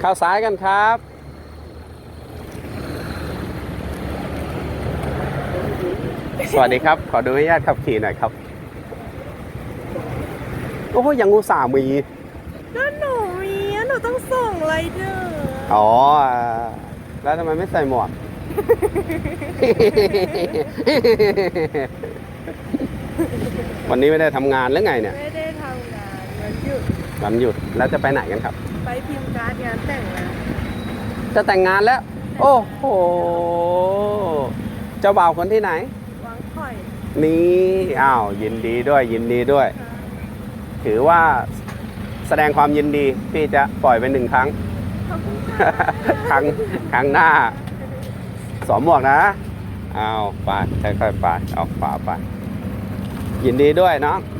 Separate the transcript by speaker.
Speaker 1: เข้าซ้ายกันครับ สวัสดีครับ ขอดูอนุญาตขับขี่หน่อยครับ โอ้โหยังอุตส่าห์มี
Speaker 2: ก็หนูมีอะหนูต้องส่งไรเดอร์
Speaker 1: อ๋อ แล้วทำไมไม่ใส่หมวก วันนี้ไม่ได้ทำงานหรือไงเนี่ย
Speaker 2: ไม่ได้ทำงานวันหยุด
Speaker 1: วันหยุดแล้วจะไปไหนกันครับ
Speaker 2: ไปพิมพ์การ์ดงานแต่งงาน
Speaker 1: จะแต่งงานแล้ว โอ้โหเจ้าบ่าวคนที่ไหน
Speaker 2: วางข่อย
Speaker 1: นี่อ้าวยินดีด้วยยินดีด้วย ถือว่าแสดงความยินดีพี่จะปล่อยเป็นหนึ่งครั้ง
Speaker 2: ขอบคุณค่ะ
Speaker 1: ครั้งครั้งหน้า สวมหมวกนะอ้าวไปค่อยๆไปเอาขวาไป ยินดีด้วยเนาะ
Speaker 2: ค